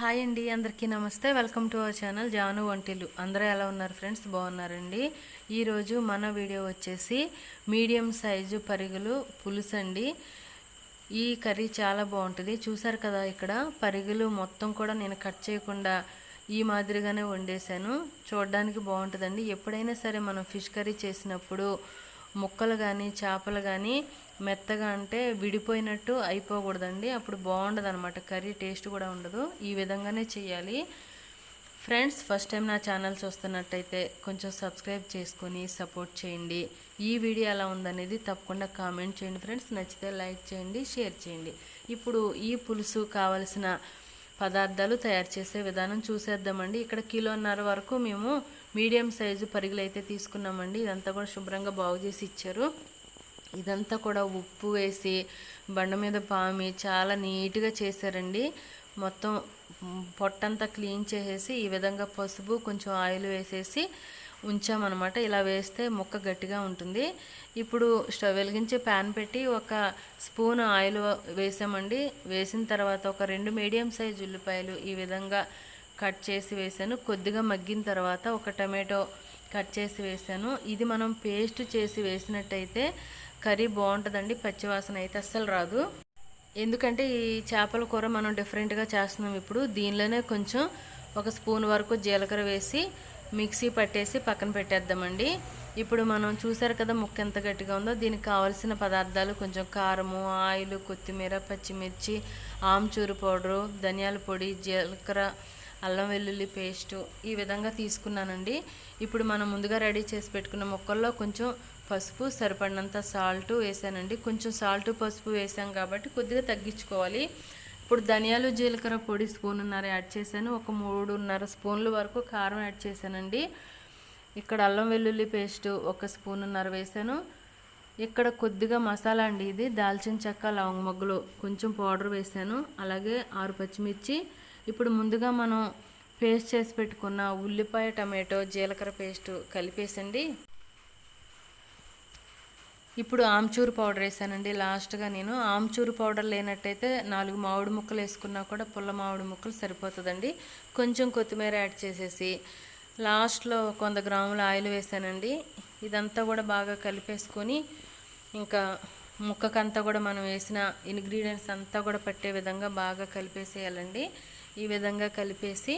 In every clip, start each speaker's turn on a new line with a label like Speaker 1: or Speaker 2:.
Speaker 1: Hi అండి అందరికీ నమస్తే. Welcome to our channel Janu వంటిలు అందరూ ఎలా ఉన్నారు ఫ్రెండ్స్? బాగున్నారండి. ఈరోజు మన వీడియో వచ్చేసి మీడియం సైజు పరుగులు పులుసు అండి. ఈ కర్రీ చాలా బాగుంటుంది. చూసారు కదా ఇక్కడ పరుగులు మొత్తం కూడా నేను కట్ చేయకుండా ఈ మాదిరిగానే వండేశాను. చూడడానికి బాగుంటుందండి. ఎప్పుడైనా సరే మనం ఫిష్ కర్రీ చేసినప్పుడు ముక్కలు కానీ చేపలు కానీ మెత్తగా అంటే విడిపోయినట్టు అయిపోకూడదండి. అప్పుడు బాగుండదు అనమాట కర్రీ టేస్ట్ కూడా ఉండదు. ఈ విధంగానే చేయాలి. ఫ్రెండ్స్ ఫస్ట్ టైం నా ఛానల్ చూస్తున్నట్టయితే కొంచెం సబ్స్క్రైబ్ చేసుకొని సపోర్ట్ చేయండి. ఈ వీడియో ఎలా ఉందనేది తప్పకుండా కామెంట్ చేయండి ఫ్రెండ్స్. నచ్చితే లైక్ చేయండి షేర్ చేయండి. ఇప్పుడు ఈ పులుసు కావలసిన పదార్థాలు తయారు చేసే విధానం చూసేద్దామండి. ఇక్కడ కిలోన్నర వరకు మేము మీడియం సైజు పరుగులు అయితే తీసుకున్నామండి. ఇదంతా కూడా శుభ్రంగా బాగు చేసి ఇచ్చారు. ఇదంతా కూడా ఉప్పు వేసి బండ మీద పామి చాలా నీట్గా చేశారండి. మొత్తం పొట్టంతా క్లీన్ చేసేసి ఈ విధంగా పసుపు కొంచెం ఆయిల్ వేసేసి ఉంచామన్నమాట. ఇలా వేస్తే ముక్క గట్టిగా ఉంటుంది. ఇప్పుడు స్టవ్ వెలిగించి ప్యాన్ పెట్టి ఒక స్పూన్ ఆయిల్ వేసామండి. వేసిన తర్వాత ఒక రెండు మీడియం సైజ్ ఉల్లిపాయలు ఈ విధంగా కట్ చేసి వేసాను. కొద్దిగా మగ్గిన తర్వాత ఒక టమాటో కట్ చేసి వేసాను. ఇది మనం పేస్ట్ చేసి వేసినట్టయితే కర్రీ బాగుంటుందండి. పచ్చివాసన అయితే అస్సలు రాదు. ఎందుకంటే ఈ చేపల కూర మనం డిఫరెంట్గా చేస్తున్నాం ఇప్పుడు. దీనిలోనే కొంచెం ఒక స్పూన్ వరకు జీలకర్ర వేసి మిక్సీ పట్టేసి పక్కన పెట్టేద్దామండి. ఇప్పుడు మనం చూసారు కదా ముక్క ఎంత గట్టిగా ఉందో. దీనికి కావాల్సిన పదార్థాలు కొంచెం కారము ఆయిల్ కొత్తిమీర పచ్చిమిర్చి ఆమ్చూరు పౌడరు ధనియాల పొడి జీలకర్ర అల్లం వెల్లుల్లి పేస్టు ఈ విధంగా తీసుకున్నానండి. ఇప్పుడు మనం ముందుగా రెడీ చేసి పెట్టుకున్న ముక్కల్లో కొంచెం పసుపు సరిపడినంత సాల్ట్ వేసానండి. కొంచెం సాల్ట్ పసుపు వేసాం కాబట్టి కొద్దిగా తగ్గించుకోవాలి. ఇప్పుడు ధనియాలు జీలకర్ర పొడి స్పూన్న్నర యాడ్ చేశాను. ఒక మూడున్నర స్పూన్ల వరకు కారం యాడ్ చేశానండి. ఇక్కడ అల్లం వెల్లుల్లి పేస్ట్ ఒక స్పూన్న్నర వేసాను. ఇక్కడ కొద్దిగా మసాలా అండి ఇది. దాల్చిన చెక్క లవంగ మొగ్గలు కొంచెం పౌడర్ వేసాను. అలాగే ఆరు పచ్చిమిర్చి ఇప్పుడు ముందుగా మనం పేస్ట్ చేసి పెట్టుకున్న ఉల్లిపాయ టమాటో జీలకర్ర పేస్ట్ కలిపేసండి. ఇప్పుడు ఆమ్చూరు పౌడర్ వేసానండి. లాస్ట్గా నేను ఆమ్చూరు పౌడర్ లేనట్టయితే నాలుగు మామిడి ముక్కలు వేసుకున్నా కూడా పుల్ల మామిడి ముక్కలు సరిపోతుందండి. కొంచెం కొత్తిమీర యాడ్ చేసేసి లాస్ట్లో కొంత గ్రాముల ఆయిల్ వేసానండి. ఇదంతా కూడా బాగా కలిపేసుకొని ఇంకా ముక్కకంతా కూడా మనం వేసిన ఇంగ్రీడియంట్స్ అంతా కూడా పట్టే విధంగా బాగా కలిపేసేయాలండి. ఈ విధంగా కలిపేసి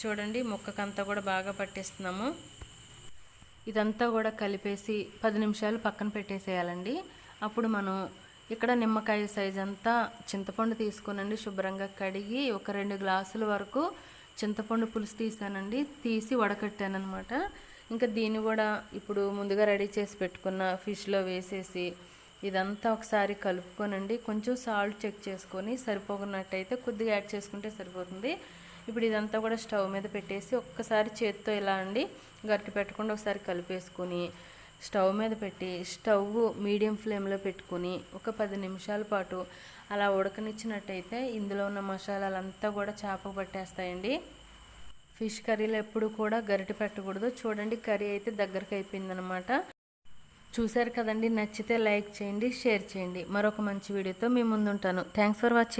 Speaker 1: చూడండి ముక్కకంతా కూడా బాగా పట్టేస్తున్నాము. ఇదంతా కూడా కలిపేసి పది నిమిషాలు పక్కన పెట్టేసేయాలండి. అప్పుడు మనం ఇక్కడ నిమ్మకాయ సైజ్ అంతా చింతపండు తీసుకోనండి శుభ్రంగా కడిగి ఒక రెండు గ్లాసుల వరకు చింతపండు పులుసు తీసానండి. తీసి వడకట్టాను అనమాట ఇంకా దీన్ని కూడా ఇప్పుడు ముందుగా రెడీ చేసి పెట్టుకున్న ఫిష్లో వేసేసి ఇదంతా ఒకసారి కలుపుకోనండి. కొంచెం సాల్ట్ చెక్ చేసుకొని సరిపోకున్నట్టయితే కొద్దిగా యాడ్ చేసుకుంటే సరిపోతుంది. ఇప్పుడు ఇదంతా కూడా స్టవ్ మీద పెట్టేసి ఒక్కసారి చేత్తో ఇలా అండి గట్టి పెట్టకుండా ఒకసారి కలిపేసుకొని స్టవ్ మీద పెట్టి స్టవ్ మీడియం ఫ్లేమ్లో పెట్టుకుని ఒక పది నిమిషాల పాటు అలా ఉడకనిచ్చినట్టయితే ఇందులో ఉన్న మసాలాలంతా కూడా చేప పట్టేస్తాయండి. ఫిష్ కర్రీలో ఎప్పుడు కూడా గరిటె పెట్టకూడదు. చూడండి కర్రీ అయితే దగ్గరకు అయిపోయిందనమాట. చూశారు కదండి నచ్చితే లైక్ చేయండి షేర్ చేయండి. మరొక మంచి వీడియోతో మీ ముందుంటాను. Thanks for watching